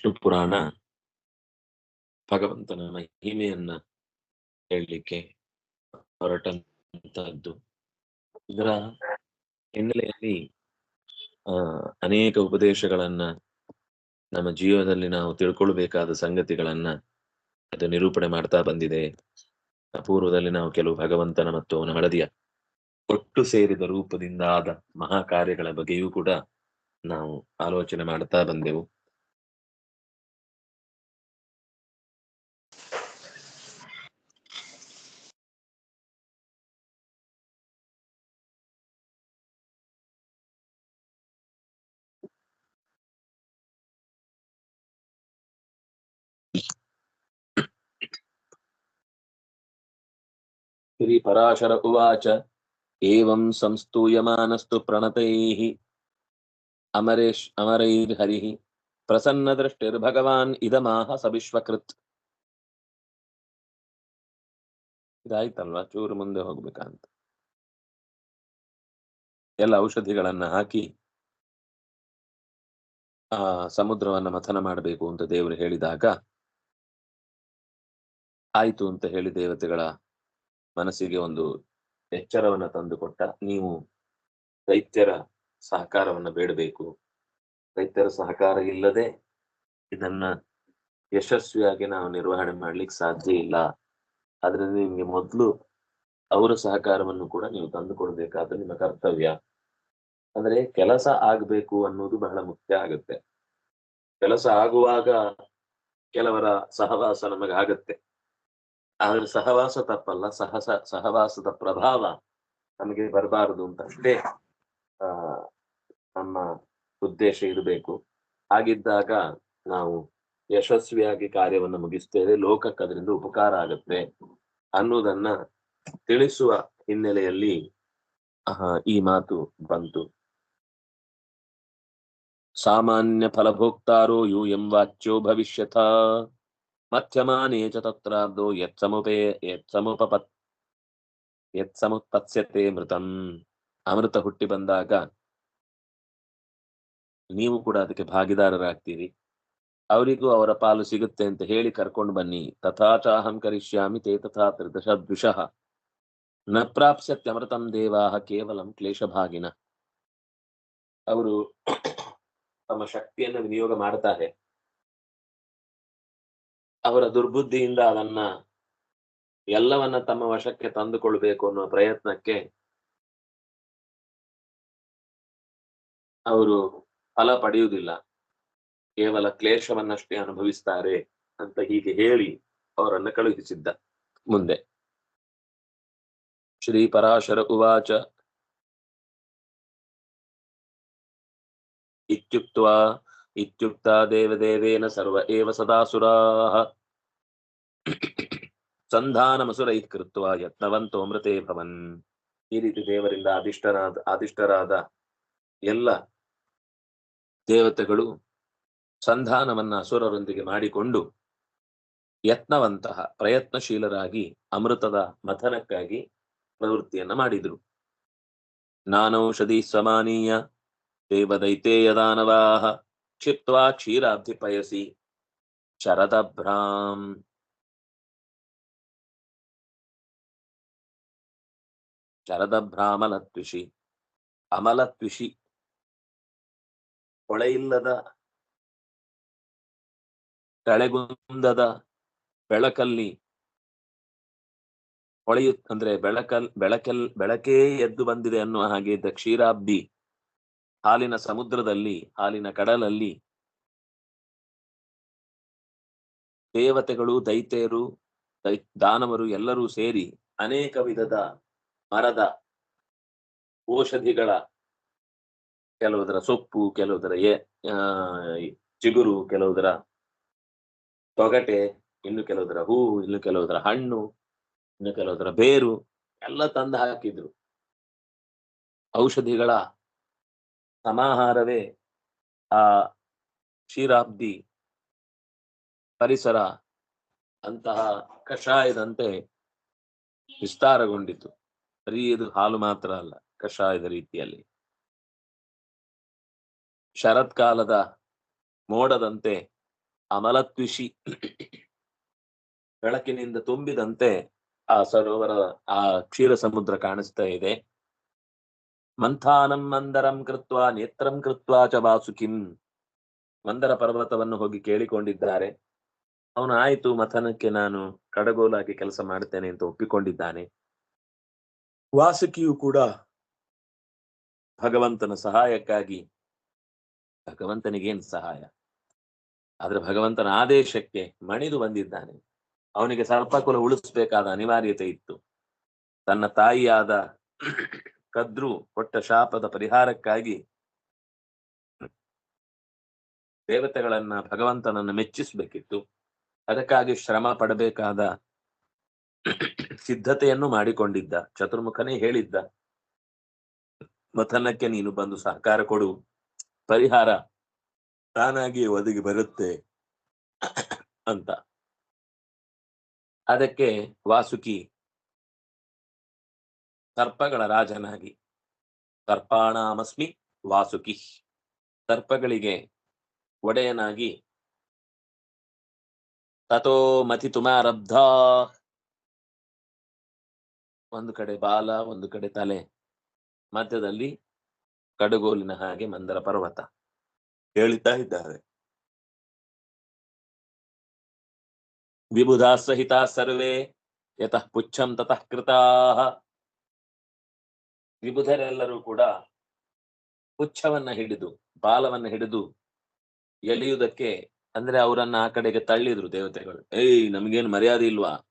ವಿಷ್ಣು ಪುರಾಣ ಭಗವಂತನ ಮಹಿಮೆಯನ್ನ ಹೇಳಲಿಕ್ಕೆ ಹೊರಟಂತಹದ್ದು ಇದರ ಹಿನ್ನೆಲೆಯಲ್ಲಿ, ಆ, ಅನೇಕ ಉಪದೇಶಗಳನ್ನ ನಮ್ಮ ಜೀವನದಲ್ಲಿ ನಾವು ತಿಳ್ಕೊಳ್ಬೇಕಾದ ಸಂಗತಿಗಳನ್ನ ಅದು ನಿರೂಪಣೆ ಮಾಡ್ತಾ ಬಂದಿದೆ. ಅಪೂರ್ವದಲ್ಲಿ ನಾವು ಕೆಲವು ಭಗವಂತನ ಮತ್ತು ಅವನ ಹಳದಿಯ ಒಟ್ಟು ಸೇರಿದ ರೂಪದಿಂದ ಆದ ಮಹಾ ಕಾರ್ಯಗಳ ಬಗ್ಗೆಯೂ ಕೂಡ ನಾವು ಆಲೋಚನೆ ಮಾಡ್ತಾ ಬಂದೆವು. ಏವಂ ಸಂಸ್ತೂಯಮಾನಸ್ತು ಪ್ರಣತೈ ಅಮರೇಶ್ ಅಮರೈರ್ಹರಿಃ ಪ್ರಸನ್ನ ದೃಷ್ಟಿರ್ಭಗವಾನ್ ಇದಮಾಹ ಸವಿಶ್ವಕೃತ್ ಇದಾಯ್ತಲ್ವಾ ಚೂರು ಮುಂದೆ ಹೋಗ್ಬೇಕಂತ. ಎಲ್ಲ ಔಷಧಿಗಳನ್ನ ಹಾಕಿ, ಆ ಸಮುದ್ರವನ್ನ ಮಥನ ಮಾಡಬೇಕು ಅಂತ ದೇವರು ಹೇಳಿದಾಗ, ಆಯ್ತು ಅಂತ ಹೇಳಿ ದೇವತೆಗಳ ಮನಸ್ಸಿಗೆ ಒಂದು ಎಚ್ಚರವನ್ನ ತಂದುಕೊಟ್ಟ ನೀವು ದೈತ್ಯರ ಸಹಕಾರವನ್ನ ಬೇಡಬೇಕು. ದೈತ್ಯರ ಸಹಕಾರ ಇಲ್ಲದೆ ಇದನ್ನ ಯಶಸ್ವಿಯಾಗಿ ನಾವು ನಿರ್ವಹಣೆ ಮಾಡ್ಲಿಕ್ಕೆ ಸಾಧ್ಯ ಇಲ್ಲ. ಆದ್ರಿಂದ ನಿಮ್ಗೆ ಮೊದಲು ಅವರ ಸಹಕಾರವನ್ನು ಕೂಡ ನೀವು ತಂದುಕೊಡ್ಬೇಕಾದ ನಿಮ್ಮ ಕರ್ತವ್ಯ. ಅಂದ್ರೆ ಕೆಲಸ ಆಗ್ಬೇಕು ಅನ್ನೋದು ಬಹಳ ಮುಖ್ಯ ಆಗುತ್ತೆ. ಕೆಲಸ ಆಗುವಾಗ ಕೆಲವರ ಸಹವಾಸ ನಮಗೆ ಆದ್ರೆ ಸಹವಾಸ ತಪ್ಪಲ್ಲ, ಸಹಸ, ಸಹವಾಸದ ಪ್ರಭಾವ ನಮಗೆ ಬರಬಾರದು ಅಂತ ಅಷ್ಟೇ, ಆ, ನಮ್ಮ ಉದ್ದೇಶ ಇರಬೇಕು. ಹಾಗಿದ್ದಾಗ ನಾವು ಯಶಸ್ವಿಯಾಗಿ ಕಾರ್ಯವನ್ನು ಮುಗಿಸ್ತೇವೆ, ಲೋಕಕ್ಕೆ ಅದರಿಂದ ಉಪಕಾರ ಆಗುತ್ತೆ ಅನ್ನೋದನ್ನ ತಿಳಿಸುವ ಹಿನ್ನೆಲೆಯಲ್ಲಿ ಈ ಮಾತು ಬಂತು. ಸಾಮಾನ್ಯ ಫಲಭೋಕ್ತಾರೋ ಯು ಎಂ ವಾಚ್ಯೋ ಭವಿಷ್ಯಥ. ಮಧ್ಯಮಾನೇ ಚ ತತ್ರಾರ್ಧೋ ಯತ್ಸಮುಪೇ ಯತ್ಸಮುಪತ್ ಯತ್ಸಮುತ್ಪತ್ಸ್ಯತೆ ಮೃತಂ ಅಮೃತ ಹುಟ್ಟಿ ಬಂದಾಗ ನೀವು ಕೂಡ ಅದಕ್ಕೆ ಭಾಗಿದಾರರಾಗ್ತೀರಿ. ಅವರಿಗೂ ಅವರ ಪಾಲು ಸಿಗುತ್ತೆ ಅಂತ ಹೇಳಿ ಕರ್ಕೊಂಡು ಬನ್ನಿ. ತಥಾಚಾಹಂ ಕರಿಷ್ಯಾಮಿ, ತೇ ತಥಾ ತ್ರಿದಶ ದ್ವಿಷಃ ನ ಪ್ರಾಪ್ಸ್ಯತ್ಯಮೃತಂ ದೇವಾಹ ಕೇವಲಂ ಕ್ಲೇಶಭಾಗಿನ। ಅವರು ತಮ್ಮ ಶಕ್ತಿಯನ್ನು ವಿನಿಯೋಗ ಮಾಡ್ತಾರೆ. ಅವರ ದುರ್ಬುದ್ಧಿಯಿಂದ ಅದನ್ನ ಎಲ್ಲವನ್ನ ತಮ್ಮ ವಶಕ್ಕೆ ತಂದುಕೊಳ್ಬೇಕು ಅನ್ನೋ ಪ್ರಯತ್ನಕ್ಕೆ ಅವರು ಫಲ ಪಡೆಯುವುದಿಲ್ಲ. ಕೇವಲ ಕ್ಲೇಶವನ್ನಷ್ಟೇ ಅನುಭವಿಸ್ತಾರೆ ಅಂತ ಹೀಗೆ ಹೇಳಿ ಅವರನ್ನ ಕಳುಹಿಸಿದ್ದ ಮುಂದೆ. ಶ್ರೀ ಪರಾಶರ ಉವಾಚ. ಇತ್ಯುಕ್ತ್ವಾ ಇತ್ಯುಕ್ತ ದೇವದೇವೇನ ಸರ್ವ ಏವ ಸದಾಸುರಾಃ ಸಂಧಾನಮಸುರೈತ್ ಕೃತ್ವ ಯತ್ನವಂತೋ ಮೃತೇ ಭವನ್ ಈ ರೀತಿ ದೇವರಿಂದ ಅಧಿಷ್ಠರಾದ ಅಧಿಷ್ಠರಾದ ಎಲ್ಲ ದೇವತೆಗಳು ಸಂಧಾನವನ್ನ ಅಸುರರೊಂದಿಗೆ ಮಾಡಿಕೊಂಡು ಯತ್ನವಂತಹ ಪ್ರಯತ್ನಶೀಲರಾಗಿ ಅಮೃತದ ಮಥನಕ್ಕಾಗಿ ಪ್ರವೃತ್ತಿಯನ್ನ ಮಾಡಿದ್ರು. ನಾನೌಷಧಿ ಸಮಾನೀಯ ದೇವದೈತೇಯ ದಾನವಾಹ। ಕ್ಷಿಪ್ತ್ವಾ ಕ್ಷೀರಾಬ್ಧಿಪಯಸಿ ಶರದಭ್ರಾಂ ಶರದಭ್ರಾಮಲತ್ವಿಷಿ ಅಮಲತ್ವಿಷಿ ಹೊಳೆಯಿಲ್ಲದ ಕಳೆಗುಂದದ ಬೆಳಕಲ್ಲಿ। ಹೊಳೆಯು ಅಂದ್ರೆ ಬೆಳಕಲ್ ಬೆಳಕಲ್ ಬೆಳಕೇ ಎದ್ದು ಬಂದಿದೆ ಅನ್ನುವ ಹಾಗೆ ಇದ್ದ ಕ್ಷೀರಾಬ್ಧಿ. ಹಾಲಿನ ಸಮುದ್ರದಲ್ಲಿ, ಹಾಲಿನ ಕಡಲಲ್ಲಿ ದೇವತೆಗಳು, ದೈತ್ಯರು ದಾನವರು ಎಲ್ಲರೂ ಸೇರಿ ಅನೇಕ ವಿಧದ ಮರದ ಔಷಧಿಗಳ ಕೆಲವುದರ ಸೊಪ್ಪು, ಕೆಲವುದರ ಎ ಚಿಗುರು, ಕೆಲವುದರ ತೊಗಟೆ, ಇನ್ನು ಕೆಲವುದರ ಹೂ, ಇನ್ನು ಕೆಲವುದರ ಹಣ್ಣು, ಇನ್ನು ಕೆಲವುದರ ಬೇರು ಎಲ್ಲ ತಂದು ಹಾಕಿದ್ರು. ಔಷಧಿಗಳ ಸಮಾಹಾರವೇ ಆ ಕ್ಷೀರಾಬ್ದಿ ಪರಿಸರ ಅಂತಹ ಕಷಾಯದಂತೆ ವಿಸ್ತಾರಗೊಂಡಿತು. ಬರೀ ಇದು ಹಾಲು ಮಾತ್ರ ಅಲ್ಲ, ಕಷಾಯದ ರೀತಿಯಲ್ಲಿ. ಶರತ್ಕಾಲದ ಮೋಡದಂತೆ ಅಮಲತ್ವಿಷಿ ಬೆಳಕಿನಿಂದ ತುಂಬಿದಂತೆ ಆ ಸರೋವರ, ಆ ಕ್ಷೀರ ಸಮುದ್ರ ಕಾಣಿಸ್ತಾ ಇದೆ. ಮಂಥಾನಂ ಮಂದರಂ ಕೃತ್ವ, ನೇತ್ರಂ ಕೃತ್ವ ಚ ವಾಸುಕಿಂ. ಮಂದರ ಪರ್ವತವನ್ನು ಹೋಗಿ ಕೇಳಿಕೊಂಡಿದ್ದಾರೆ. ಅವನು ಆಯಿತು, ಮಥನಕ್ಕೆ ನಾನು ಕಡಗೋಲಾಗಿ ಕೆಲಸ ಮಾಡ್ತೇನೆ ಅಂತ ಒಪ್ಪಿಕೊಂಡಿದ್ದಾನೆ. ವಾಸುಕಿಯು ಕೂಡ ಭಗವಂತನ ಸಹಾಯಕ್ಕಾಗಿ, ಭಗವಂತನಿಗೇನು ಸಹಾಯ? ಆದ್ರೆ ಭಗವಂತನ ಆದೇಶಕ್ಕೆ ಮಣಿದು ಬಂದಿದ್ದಾನೆ. ಅವನಿಗೆ ಸರ್ಪಕುಲ ಉಳಿಸ್ಬೇಕಾದ ಅನಿವಾರ್ಯತೆ ಇತ್ತು. ತನ್ನ ತಾಯಿಯಾದ ಕದ್ರು ಕೊಟ್ಟ ಶಾಪದ ಪರಿಹಾರಕ್ಕಾಗಿ ದೇವತೆಗಳನ್ನ ಭಗವಂತನನ್ನು ಮೆಚ್ಚಿಸಬೇಕಿತ್ತು. ಅದಕ್ಕಾಗಿ ಶ್ರಮ ಪಡಬೇಕಾದ ಸಿದ್ಧತೆಯನ್ನು ಮಾಡಿಕೊಂಡಿದ್ದ, ಚತುರ್ಮುಖನೇ ಹೇಳಿದ್ದ, ಮಥನಕ್ಕೆ ನೀನು ಬಂದು ಸಹಕಾರ ಕೊಡು, ಪರಿಹಾರ ತಾನಾಗಿ ಒದಗಿ ಬರುತ್ತೆ ಅಂತ. ಅದಕ್ಕೆ ವಾಸುಕಿ ಸರ್ಪಗಳ ರಾಜನಾಗಿ. ಸರ್ಪಾಣಾಮಸ್ಮಿ ವಾಸುಕಿ. ಸರ್ಪಗಳಿಗೆ ಒಡೆಯನಾಗಿ. ತಥೋ ತುಮಾರಬ್ಧ ಒಂದು ಕಡೆ ಬಾಲ ಒಂದು ಕಡೆ ತಲೆ. ಮಧ್ಯದಲ್ಲಿ ಕಡುಗೋಲಿನ ಹಾಗೆ ಮಂದರ ಪರ್ವತ. ಹೇಳುತ್ತಾ ಇದ್ದಾರೆ. ವಿಬುಧಾ ಸಹಿತ ಸರ್ವೇ ಯತಃ ಪುಚ್ಛಂ ತತಃ ಕೃತಾ ವಿಬುಧರೆಲ್ಲರೂ ಕೂಡ ಪುಚ್ಛವನ್ನ ಹಿಡಿದು, ಬಾಲವನ್ನ ಹಿಡಿದು ಎಳೆಯುವುದಕ್ಕೆ ಅಂದ್ರೆ ಅವರನ್ನ ಆ ಕಡೆಗೆ ತಳ್ಳಿದ್ರು ದೇವತೆಗಳು. ಏಯ್, ನಮ್ಗೇನು ಮರ್ಯಾದೆ ಇಲ್ವಾ?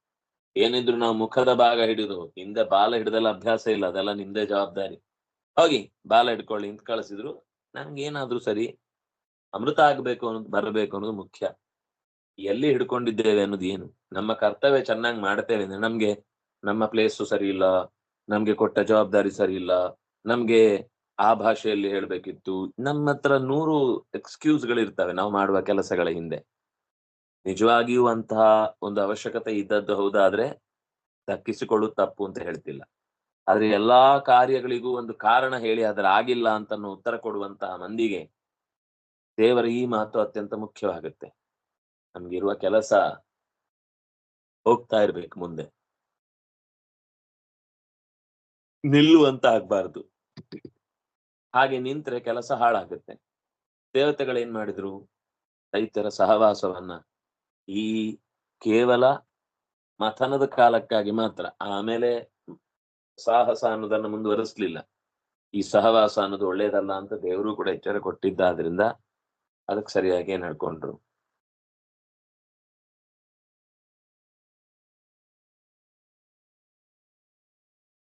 ಏನಿದ್ರು ನಾವು ಮುಖದ ಭಾಗ ಹಿಡಿದು, ಹಿಂದೆ ಬಾಲ ಹಿಡಿದೆಲ್ಲ ಅಭ್ಯಾಸ ಇಲ್ಲ, ಅದೆಲ್ಲ ನಿಂದೆ ಜವಾಬ್ದಾರಿ. ಹೋಗಿ, ಬಾಲ ಹಿಡ್ಕೊಳ್ಳಿ, ಅಂತ ಕಳಿಸಿದ್ರು. ನಮ್ಗೇನಾದ್ರೂ ಸರಿ, ಅಮೃತ ಆಗ್ಬೇಕು ಅನ್ನೋದು, ಬರಬೇಕು ಅನ್ನೋದು ಮುಖ್ಯ. ಎಲ್ಲಿ ಹಿಡ್ಕೊಂಡಿದ್ದೇವೆ ಅನ್ನೋದು ಏನು? ನಮ್ಮ ಕರ್ತವ್ಯ ಚೆನ್ನಾಗಿ ಮಾಡ್ತೇವೆ ಅಂದ್ರೆ ನಮ್ಗೆ ನಮ್ಮ ಪ್ಲೇಸು ಸರಿ ಇಲ್ಲ. ನಮ್ಗೆ ಕೊಟ್ಟ ಜವಾಬ್ದಾರಿ ಸರಿ ಇಲ್ಲ. ನಮ್ಗೆ ಆ ಭಾಷೆಯಲ್ಲಿ ಹೇಳ್ಬೇಕಿತ್ತು. ನಮ್ಮ ಹತ್ರ ನೂರು ಎಕ್ಸ್ಕ್ಯೂಸ್ಗಳಿರ್ತವೆ ನಾವು ಮಾಡುವ ಕೆಲಸಗಳ ಹಿಂದೆ. ನಿಜವಾಗಿಯೂ ಅಂತಹ ಒಂದು ಅವಶ್ಯಕತೆ ಇದ್ದದ್ದು ಹೌದಾದ್ರೆ ದಕ್ಕಿಸಿಕೊಳ್ಳುವುದು ತಪ್ಪು ಅಂತ ಹೇಳ್ತಿಲ್ಲ. ಆದ್ರೆ ಎಲ್ಲಾ ಕಾರ್ಯಗಳಿಗೂ ಒಂದು ಕಾರಣ ಹೇಳಿ ಅದರ ಆಗಿಲ್ಲ ಅಂತ ಉತ್ತರ ಕೊಡುವಂತಹ ಮಂದಿಗೆ ದೇವರ ಈ ಮಾತು ಅತ್ಯಂತ ಮುಖ್ಯವಾಗುತ್ತೆ. ನಮ್ಗಿರುವ ಕೆಲಸ ಹೋಗ್ತಾ ಇರ್ಬೇಕು ಮುಂದೆ. ನಿಲ್ಲುವಂತ ಆಗ್ಬಾರ್ದು. ಹಾಗೆ ನಿಂತ್ರೆ ಕೆಲಸ ಹಾಳಾಗುತ್ತೆ. ದೇವತೆಗಳೇನ್ ಮಾಡಿದ್ರು? ರೈತರ ಸಹವಾಸವನ್ನ ಈ ಕೇವಲ ಮಥನದ ಕಾಲಕ್ಕಾಗಿ ಮಾತ್ರ, ಆಮೇಲೆ ಸಾಹಸ ಅನ್ನೋದನ್ನ ಮುಂದುವರಿಸ್ಲಿಲ್ಲ. ಈ ಸಹವಾಸ ಅನ್ನೋದು ಒಳ್ಳೇದಲ್ಲ ಅಂತ ದೇವರು ಕೂಡ ಎಚ್ಚರ ಕೊಟ್ಟಿದ್ದಾದ್ರಿಂದ ಅದಕ್ಕೆ ಸರಿಯಾಗಿ ನಡ್ಕೊಂಡ್ರು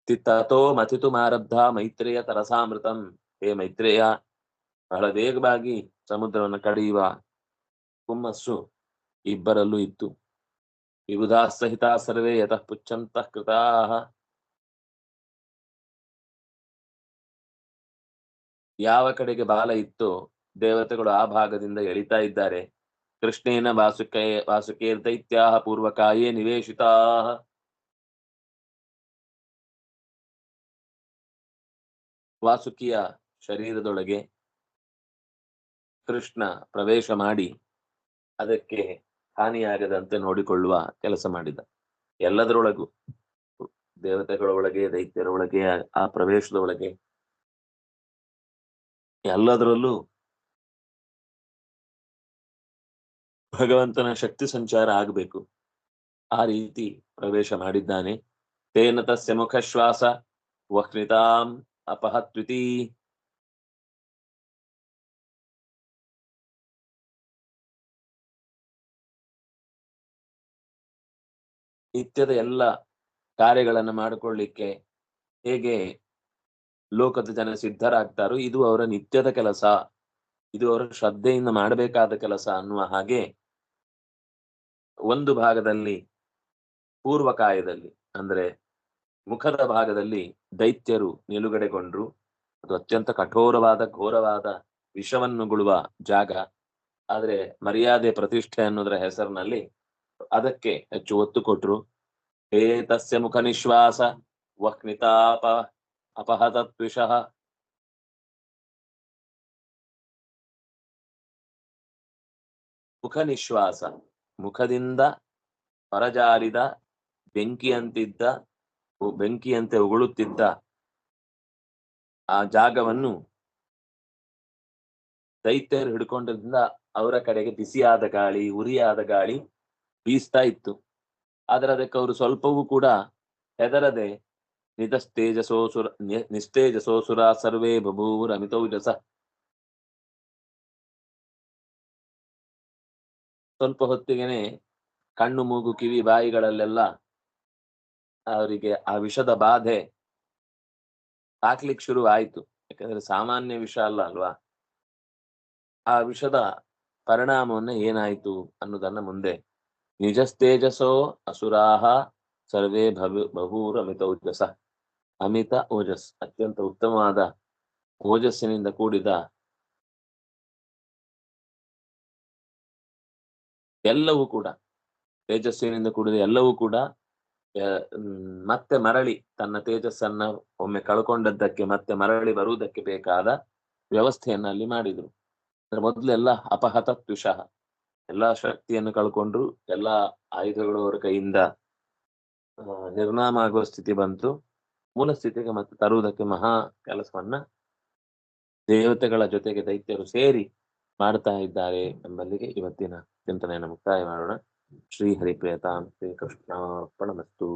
ತಿತ್ತತೋ ಮಥಿತು ಮಾರಬ್ಧ ಮೈತ್ರೇಯ ತರಸಾಮೃತಂ. ಹೇ ಮೈತ್ರೇಯ, ಬಹಳ ವೇಗವಾಗಿ ಸಮುದ್ರವನ್ನು ಕಡಿಯುವ ಹುಮ್ಮಸ್ಸು ಇಬ್ಬರಲ್ಲೂ ಇತ್ತು. ವಿಬುಧಾ ಸಹಿತ ಸರ್ವೇ ಯತಃ ಪುಚ್ಚಂತಃ ಕೃತಾ ಯಾವ ಕಡೆಗೆ ಬಾಲ ಇತ್ತು ದೇವತೆಗಳು ಆ ಭಾಗದಿಂದ ಎಳಿತಾ ಇದ್ದಾರೆ. ಕೃಷ್ಣೇನ ವಾಸುಕೇ ವಾಸುಕೇರ್ ದೈತ್ಯ ಪೂರ್ವಕಾಯೇ ನಿವೇಶಿತಾ ವಾಸುಕಿಯ ಶರೀರದೊಳಗೆ ಕೃಷ್ಣ ಪ್ರವೇಶ ಮಾಡಿ ಅದಕ್ಕೆ ಹಾನಿಯಾಗದಂತೆ ನೋಡಿಕೊಳ್ಳುವ ಕೆಲಸ ಮಾಡಿದ. ಎಲ್ಲದರೊಳಗೂ, ದೇವತೆಗಳ ಒಳಗೆ, ದೈತ್ಯರ ಒಳಗೆ, ಆ ಪ್ರವೇಶದ ಒಳಗೆ, ಎಲ್ಲದರಲ್ಲೂ ಭಗವಂತನ ಶಕ್ತಿ ಸಂಚಾರ ಆಗಬೇಕು. ಆ ರೀತಿ ಪ್ರವೇಶ ಮಾಡಿದ್ದಾನೆ. ತೇನ ತಸ್ಯ ಮುಖಶ್ವಾಸ ವಕ್ನಿತಾಂ ಅಪಹತ್ವಿತಿ ನಿತ್ಯದ ಎಲ್ಲ ಕಾರ್ಯಗಳನ್ನು ಮಾಡಿಕೊಳ್ಳಿಕ್ಕೆ ಹೇಗೆ ಲೋಕದ ಜನ ಸಿದ್ಧರಾಗ್ತಾರೋ ಇದು ಅವರ ನಿತ್ಯದ ಕೆಲಸ. ಇದು ಅವರ ಶ್ರದ್ಧೆಯಿಂದ ಮಾಡಬೇಕಾದ ಕೆಲಸ ಅನ್ನುವ ಹಾಗೆ ಒಂದು ಭಾಗದಲ್ಲಿ ಪೂರ್ವಕಾಯದಲ್ಲಿ, ಅಂದ್ರೆ ಮುಖದ ಭಾಗದಲ್ಲಿ ದೈತ್ಯರು ನಿಲುಗಡೆಗೊಂಡ್ರು. ಅದು ಅತ್ಯಂತ ಕಠೋರವಾದ, ಘೋರವಾದ ವಿಷವನ್ನುಗುಳುವ ಜಾಗ. ಆದರೆ ಮರ್ಯಾದೆ ಪ್ರತಿಷ್ಠೆ ಅನ್ನೋದರ ಹೆಸರಿನಲ್ಲಿ ಅದಕ್ಕೆ ಹೆಚ್ಚು ಒತ್ತು ಕೊಟ್ರು. ಹೇ ತಸ್ಯ ಮುಖ ನಿಶ್ವಾಸ, ವಕ್ನಿತಾಪ ಅಪಹತತ್ವಿಷಃ. ಮುಖ ನಿಶ್ವಾಸ, ಮುಖದಿಂದ ಹೊರಜಾರಿದ ಬೆಂಕಿಯಂತಿದ್ದ ಬೆಂಕಿಯಂತೆ ಉಗುಳುತ್ತಿದ್ದ ಆ ಜಾಗವನ್ನು ದೈತ್ಯರು ಹಿಡ್ಕೊಂಡ್ರಿಂದ ಅವರ ಕಡೆಗೆ ಬಿಸಿಯಾದ ಗಾಳಿ, ಉರಿಯಾದ ಗಾಳಿ ಬೀಸ್ತಾ ಇತ್ತು. ಆದ್ರೆ ಅದಕ್ಕೆ ಅವರು ಸ್ವಲ್ಪವೂ ಕೂಡ ಹೆದರದೆ ನಿತಸ್ತೇಜಸೋಸುರ ನಿ- ನಿಸ್ತೇಜಸೋಸುರ ಸರ್ವೇ ಬಭೂವುರ ಅಮಿತೌಜಸ ಸ್ವಲ್ಪ ಹೊತ್ತಿಗೆನೆ ಕಣ್ಣು ಮೂಗು ಕಿವಿ ಬಾಯಿಗಳಲ್ಲೆಲ್ಲ ಅವರಿಗೆ ಆ ವಿಷದ ಬಾಧೆ ಹಾಕ್ಲಿಕ್ಕೆ ಶುರು ಆಯ್ತು. ಯಾಕಂದ್ರೆ ಸಾಮಾನ್ಯ ವಿಷ ಅಲ್ಲ ಅಲ್ವಾ? ಆ ವಿಷದ ಪರಿಣಾಮವನ್ನ ಏನಾಯ್ತು ಅನ್ನೋದನ್ನ ಮುಂದೆ. ನಿಜಸ್ತೇಜಸೋ ಅಸುರಾಹ ಸರ್ವೇ ಭವು ಬಹೂರ್ ಅಮಿತ ಓಜಸ ಅಮಿತ ಓಜಸ್, ಅತ್ಯಂತ ಉತ್ತಮವಾದ ಓಜಸ್ಸಿನಿಂದ ಕೂಡಿದ ಎಲ್ಲವೂ ಕೂಡ, ತೇಜಸ್ಸಿನಿಂದ ಕೂಡಿದ ಎಲ್ಲವೂ ಕೂಡ ಮತ್ತೆ ಮರಳಿ ತನ್ನ ತೇಜಸ್ಸನ್ನ ಒಮ್ಮೆ ಕಳ್ಕೊಂಡದ್ದಕ್ಕೆ ಮತ್ತೆ ಮರಳಿ ಬರುವುದಕ್ಕೆ ಬೇಕಾದ ವ್ಯವಸ್ಥೆಯನ್ನ ಅಲ್ಲಿ ಮಾಡಿದ್ರು. ಅಂದ್ರೆ ಮೊದಲೆಲ್ಲ ಅಪಹತ ತ್ಯುಷಃ ಎಲ್ಲಾ ಶಕ್ತಿಯನ್ನು ಕಳ್ಕೊಂಡ್ರು, ಎಲ್ಲಾ ಆಯುಧಗಳು ಅವರ ಕೈಯಿಂದ ನಿರ್ನಾಮ ಆಗುವ ಸ್ಥಿತಿ ಬಂತು. ಮೂಲ ಸ್ಥಿತಿಗೆ ಮತ್ತೆ ತರುವುದಕ್ಕೆ ಮಹಾ ಕೆಲಸವನ್ನ ದೇವತೆಗಳ ಜೊತೆಗೆ ದೈತ್ಯರು ಸೇರಿ ಮಾಡ್ತಾ ಇದ್ದಾರೆ ಎಂಬಲ್ಲಿಗೆ ಇವತ್ತಿನ ಚಿಂತನೆಯನ್ನು ಮುಕ್ತಾಯ ಮಾಡೋಣ. ಶ್ರೀ ಹರಿಪ್ರಿಯತಾಂ ಶ್ರೀ ಕೃಷ್ಣಾರ್ಪಣಮಸ್ತು